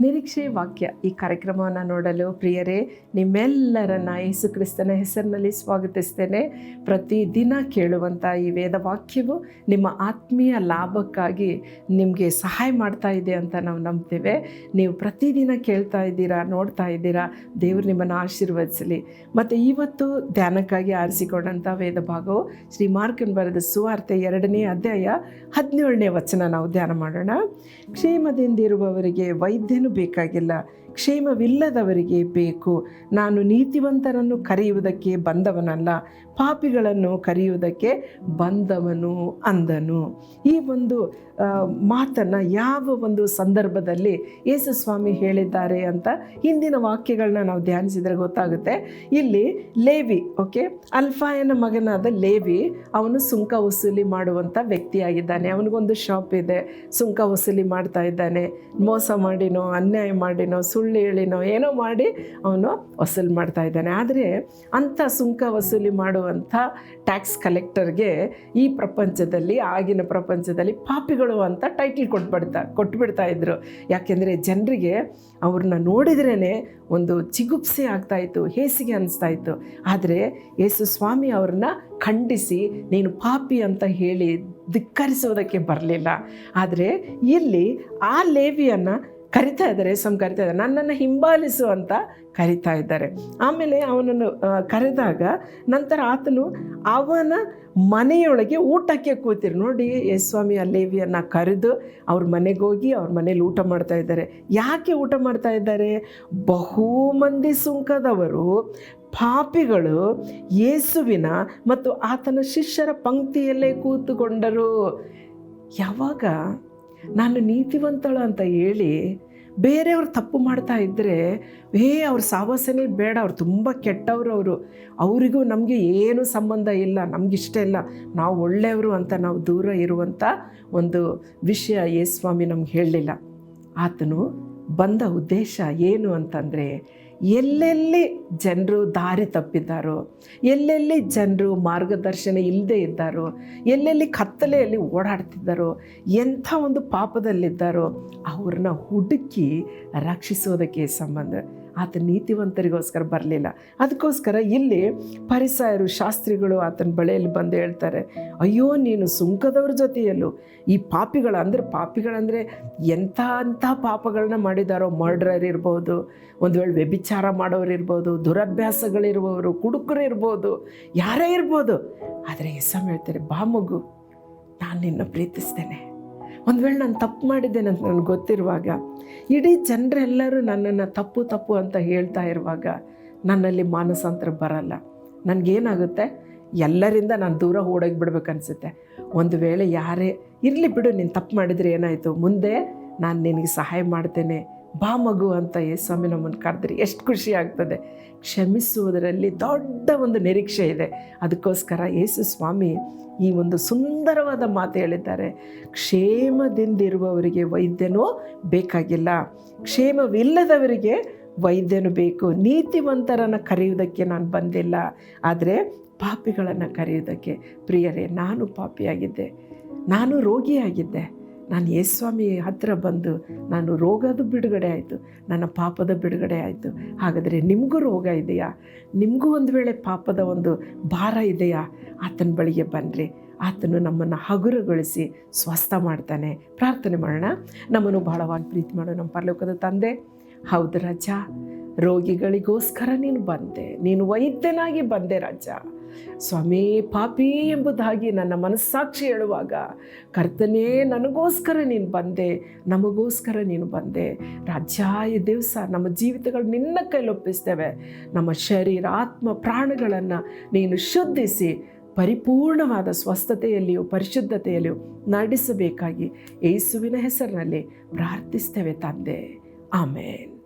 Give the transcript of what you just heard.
ನಿರೀಕ್ಷೆ ವಾಕ್ಯ ಈ ಕಾರ್ಯಕ್ರಮವನ್ನು ನೋಡಲು ಪ್ರಿಯರೇ, ನಿಮ್ಮೆಲ್ಲರನ್ನ ಯೇಸು ಕ್ರಿಸ್ತನ ಹೆಸರಿನಲ್ಲಿ ಸ್ವಾಗತಿಸ್ತೇನೆ. ಪ್ರತಿದಿನ ಕೇಳುವಂಥ ಈ ವೇದ ವಾಕ್ಯವು ನಿಮ್ಮ ಆತ್ಮೀಯ ಲಾಭಕ್ಕಾಗಿ ನಿಮಗೆ ಸಹಾಯ ಮಾಡ್ತಾ ಇದೆ ಅಂತ ನಾವು ನಂಬ್ತೇವೆ. ನೀವು ಪ್ರತಿದಿನ ಕೇಳ್ತಾ ಇದ್ದೀರಾ, ನೋಡ್ತಾ ಇದ್ದೀರಾ, ದೇವರು ನಿಮ್ಮನ್ನು ಆಶೀರ್ವದಿಸಲಿ. ಮತ್ತು ಇವತ್ತು ಧ್ಯಾನಕ್ಕಾಗಿ ಆರಿಸಿಕೊಂಡಂಥ ವೇದ ಭಾಗವು ಶ್ರೀ ಮಾರ್ಕನ್ ಬರೆದ ಸುವಾರ್ತೆ ಎರಡನೇ ಅಧ್ಯಾಯ ಹದಿನೇಳನೇ ವಚನ ನಾವು ಧ್ಯಾನ ಮಾಡೋಣ. ಕ್ಷೇಮದಿಂದಿರುವವರಿಗೆ ವೈದ್ಯನು ಬೇಕಾಗಿಲ್ಲ. ಕ್ಷೇಮವಿಲ್ಲದವರಿಗೆ ಬೇಕು. ನಾನು ನೀತಿವಂತರನ್ನು ಕರೆಯುವುದಕ್ಕೆ ಬಂದವನಲ್ಲ, ಪಾಪಿಗಳನ್ನು ಕರೆಯುವುದಕ್ಕೆ ಬಂದವನು ಅಂದನು. ಈ ಒಂದು ಮಾತನ್ನು ಯಾವ ಒಂದು ಸಂದರ್ಭದಲ್ಲಿ ಯೇಸುಸ್ವಾಮಿ ಹೇಳಿದ್ದಾರೆ ಅಂತ ಹಿಂದಿನ ವಾಕ್ಯಗಳನ್ನ ನಾವು ಧ್ಯಾನಿಸಿದರೆ ಗೊತ್ತಾಗುತ್ತೆ. ಇಲ್ಲಿ ಲೇವಿ, ಓಕೆ? ಅಲ್ಫಾಯನ ಮಗನಾದ ಲೇವಿ, ಅವನು ಸುಂಕ ವಸೂಲಿ ಮಾಡುವಂಥ ವ್ಯಕ್ತಿಯಾಗಿದ್ದಾನೆ. ಅವನಿಗೊಂದು ಶಾಪ್ ಇದೆ. ಸುಂಕ ವಸೂಲಿ ಮಾಡ್ತಾ ಇದ್ದಾನೆ. ಮೋಸ ಮಾಡಿನೋ, ಅನ್ಯಾಯ ಮಾಡಿನೋ, ಸುಳ್ಳು ಹೇಳಿನೋ ಏನೋ ಮಾಡಿ ಅವನು ವಸೂಲಿ ಮಾಡ್ತಾ ಇದ್ದಾನೆ. ಆದರೆ ಅಂಥ ಸುಂಕ ವಸೂಲಿ ಮಾಡುವಂಥ ಟ್ಯಾಕ್ಸ್ ಕಲೆಕ್ಟರ್ಗೆ ಈ ಪ್ರಪಂಚದಲ್ಲಿ, ಆಗಿನ ಪ್ರಪಂಚದಲ್ಲಿ ಪಾಪಿಗಳು ಅಂತ ಟೈಟಲ್ ಕೊಟ್ಬಿಡ್ತಾ ಕೊಟ್ಬಿಡ್ತಾ ಇದ್ರು. ಯಾಕೆಂದರೆ ಜನರಿಗೆ ಅವ್ರನ್ನ ನೋಡಿದ್ರೇ ಒಂದು ಚಿಗುಪ್ಸೆ ಆಗ್ತಾಯಿತ್ತು ಹೇಸಿಗೆ ಅನಿಸ್ತಾ ಇತ್ತು. ಆದರೆ ಯೇಸು ಸ್ವಾಮಿ ಅವ್ರನ್ನ ಖಂಡಿಸಿ, ನೀನು ಪಾಪಿ ಅಂತ ಹೇಳಿ ಧಿಕ್ಕರಿಸೋದಕ್ಕೆ ಬರಲಿಲ್ಲ. ಆದರೆ ಇಲ್ಲಿ ಆ ಲೇವಿಯನ್ನು ಕರಿತಾ ಇದ್ದಾರೆ ಸಮ್ ಕರಿತಾ ಇದ್ದಾರೆ. ನನ್ನನ್ನು ಹಿಂಬಾಲಿಸು ಅಂತ ಕರಿತಾ ಇದ್ದಾರೆ. ಆಮೇಲೆ ಅವನನ್ನು ಕರೆದಾಗ ನಂತರ ಆತನು ಅವನ ಮನೆಯೊಳಗೆ ಊಟಕ್ಕೆ ಕೂತಿರು. ನೋಡಿ ಎಸ್ ಸ್ವಾಮಿ ಅಲ್ಲೇವಿಯನ್ನ ಕರೆದು ಅವ್ರ ಮನೆಗೆ ಹೋಗಿ ಅವ್ರ ಮನೇಲಿ ಊಟ ಮಾಡ್ತಾ ಇದ್ದಾರೆ. ಯಾಕೆ ಊಟ ಮಾಡ್ತಾ ಇದ್ದಾರೆ? ಬಹು ಮಂದಿ ಸುಂಕದವರು, ಪಾಪಿಗಳು ಯೇಸುವಿನ ಮತ್ತು ಆತನ ಶಿಷ್ಯರ ಪಂಕ್ತಿಯಲ್ಲೇ ಕೂತುಕೊಂಡರು. ಯಾವಾಗ? ನಾನು ನೀತಿವಂತಳು ಅಂತ ಹೇಳಿ ಬೇರೆಯವ್ರು ತಪ್ಪು ಮಾಡ್ತಾ ಇದ್ದರೆ ಏ ಅವ್ರ ಸಾವಾಸನೆ ಬೇಡ, ಅವ್ರು ತುಂಬ ಕೆಟ್ಟವರು ಅವರು. ಅವರಿಗೂ ನಮಗೆ ಏನು ಸಂಬಂಧ ಇಲ್ಲ ನಮಗಿಷ್ಟ ಇಲ್ಲ. ನಾವು ಒಳ್ಳೆಯವರು ಅಂತ ನಾವು ದೂರ ಇರುವಂಥ ಒಂದು ವಿಷಯ ಯೇಸ್ವಾಮಿ ನಮ್ಗೆ ಹೇಳಲಿಲ್ಲ. ಆತನು ಬಂದ ಉದ್ದೇಶ ಏನು ಅಂತಂದರೆ ಎಲ್ಲೆಲ್ಲಿ ಜನರು ದಾರಿ ತಪ್ಪಿದ್ದಾರೋ, ಎಲ್ಲೆಲ್ಲಿ ಜನರು ಮಾರ್ಗದರ್ಶನ ಇಲ್ಲದೆ ಇದ್ದಾರೋ, ಎಲ್ಲೆಲ್ಲಿ ಕತ್ತಲೆಯಲ್ಲಿ ಓಡಾಡ್ತಿದ್ದಾರೋ, ಎಂಥ ಒಂದು ಪಾಪದಲ್ಲಿದ್ದಾರೋ, ಅವ್ರನ್ನ ಹುಡುಕಿ ರಕ್ಷಿಸೋದಕ್ಕೆ ಸಂಬಂಧ ಆತ ನೀತಿವಂತರಿಗೋಸ್ಕರ ಬರಲಿಲ್ಲ. ಅದಕ್ಕೋಸ್ಕರ ಇಲ್ಲಿ ಪರಿಸಾಯರು, ಶಾಸ್ತ್ರಿಗಳು ಆತನ ಬಳೆಯಲ್ಲಿ ಬಂದು ಹೇಳ್ತಾರೆ, ಅಯ್ಯೋ, ನೀನು ಸುಂಕದವ್ರ ಜೊತೆಯಲ್ಲೂ ಈ ಪಾಪಿಗಳ ಅಂದರೆ ಪಾಪಿಗಳಂದರೆ ಎಂಥ ಅಂಥ ಪಾಪಗಳನ್ನ ಮಾಡಿದಾರೋ, ಮರ್ಡ್ರರ್ ಇರ್ಬೋದು, ಒಂದು ವೇಳೆ ವ್ಯಭಿಚಾರ ಮಾಡೋರು ಇರ್ಬೋದು ದುರಭ್ಯಾಸಗಳಿರುವವರು ಕುಡುಕರು ಇರ್ಬೋದು, ಯಾರೇ ಇರ್ಬೋದು. ಆದರೆ ಎಸ್ಸಮ್ ಹೇಳ್ತಾರೆ, ಬಾ ಮಗು, ನಾನು ನಿನ್ನ ಪ್ರೀತಿಸ್ತೇನೆ. ಒಂದು ವೇಳೆ ನಾನು ತಪ್ಪು ಮಾಡಿದ್ದೇನೆ ಅಂತ ನನಗೆ ಗೊತ್ತಿರುವಾಗ ಇಡೀ ಜನರೆಲ್ಲರೂ ನನ್ನನ್ನು ತಪ್ಪು ತಪ್ಪು ಅಂತ ಹೇಳ್ತಾ ಇರುವಾಗ ನನ್ನಲ್ಲಿ ಮಾನಸಾಂತರ ಬರಲ್ಲ. ನನಗೇನಾಗುತ್ತೆ? ಎಲ್ಲರಿಂದ ನಾನು ದೂರ ಓಡೋಗಿ ಬಿಡ್ಬೇಕನ್ಸುತ್ತೆ ಒಂದು ವೇಳೆ ಯಾರೇ ಇರಲಿ ಬಿಡು, ನೀನು ತಪ್ಪು ಮಾಡಿದರೆ ಏನಾಯಿತು? ಮುಂದೆ ನಾನು ನಿನಗೆ ಸಹಾಯ ಮಾಡ್ತೇನೆ. ಬಾ ಮಗು ಅಂತ ಸ್ವಾಮಿ ನಮ್ಮನ್ನು ಕರೆದ್ರಿ. ಎಷ್ಟು ಖುಷಿ ಆಗ್ತದೆ. ಕ್ಷಮಿಸುವುದರಲ್ಲಿ ದೊಡ್ಡ ಒಂದು ನಿರೀಕ್ಷೆ ಇದೆ. ಅದಕ್ಕೋಸ್ಕರ ಯೇಸು ಸ್ವಾಮಿ ಈ ಒಂದು ಸುಂದರವಾದ ಮಾತು ಹೇಳಿದ್ದಾರೆ. ಕ್ಷೇಮದಿಂದಿರುವವರಿಗೆ ವೈದ್ಯನೂ ಬೇಕಾಗಿಲ್ಲ. ಕ್ಷೇಮವಿಲ್ಲದವರಿಗೆ ವೈದ್ಯನು ಬೇಕು. ನೀತಿವಂತರನ್ನು ಕರೆಯುವುದಕ್ಕೆ ನಾನು ಬಂದಿಲ್ಲ. ಆದರೆ ಪಾಪಿಗಳನ್ನು ಕರೆಯುವುದಕ್ಕೆ. ಪ್ರಿಯರೇ, ನಾನು ಪಾಪಿಯಾಗಿದ್ದೆ. ನಾನು ರೋಗಿಯಾಗಿದ್ದೆ. ನಾನು ಯೇಸ್ವಾಮಿ ಹತ್ತಿರ ಬಂದು ನಾನು ರೋಗದ ಬಿಡುಗಡೆ ಆಯಿತು, ನನ್ನ ಪಾಪದ ಬಿಡುಗಡೆ ಆಯಿತು. ಹಾಗಾದರೆ ನಿಮಗೂ ರೋಗ ಇದೆಯಾ? ನಿಮಗೂ ಒಂದು ವೇಳೆ ಪಾಪದ ಒಂದು ಭಾರ ಇದೆಯಾ? ಆತನ ಬಳಿಗೆ ಬನ್ನಿರಿ ಆತನು ನಮ್ಮನ್ನು ಹಗುರಗೊಳಿಸಿ ಸ್ವಸ್ಥ ಮಾಡ್ತಾನೆ. ಪ್ರಾರ್ಥನೆ ಮಾಡೋಣ. ನಮ್ಮನ್ನು ಬಹಳವಾಗಿ ಪ್ರೀತಿ ಮಾಡೋ ನಮ್ಮ ಪರಲೋಕದ ತಂದೆ. ಹೌದು ರಜಾ, ರೋಗಿಗಳಿಗೋಸ್ಕರ ನೀನು ಬಂದೆ. ನೀನು ವೈದ್ಯನಾಗಿ ಬಂದೆ ರಾಜ. ಸ್ವಾಮಿ, ಪಾಪಿ ಎಂಬುದಾಗಿ ನನ್ನ ಮನಸ್ಸಾಕ್ಷಿ ಹೇಳುವಾಗ, ಕರ್ತನೇ, ನನಗೋಸ್ಕರ ನೀನು ಬಂದೆ, ನಮಗೋಸ್ಕರ ನೀನು ಬಂದೆ. ರಾಜ್ಯ ದಿವಸ ನಮ್ಮ ಜೀವಿತಗಳು ನಿನ್ನ ಕೈಲೊಪ್ಪಿಸ್ತೇವೆ. ನಮ್ಮ ಶರೀರ, ಆತ್ಮ, ಪ್ರಾಣಗಳನ್ನು ನೀನು ಶುದ್ಧಿಸಿ, ಪರಿಪೂರ್ಣವಾದ ಸ್ವಸ್ಥತೆಯಲ್ಲಿಯೂ ಪರಿಶುದ್ಧತೆಯಲ್ಲಿಯೂ ನಡೆಸಬೇಕಾಗಿ ಯೇಸುವಿನ ಹೆಸರಿನಲ್ಲಿ ಪ್ರಾರ್ಥಿಸ್ತೇವೆ ತಂದೆ. ಆಮೇನ್.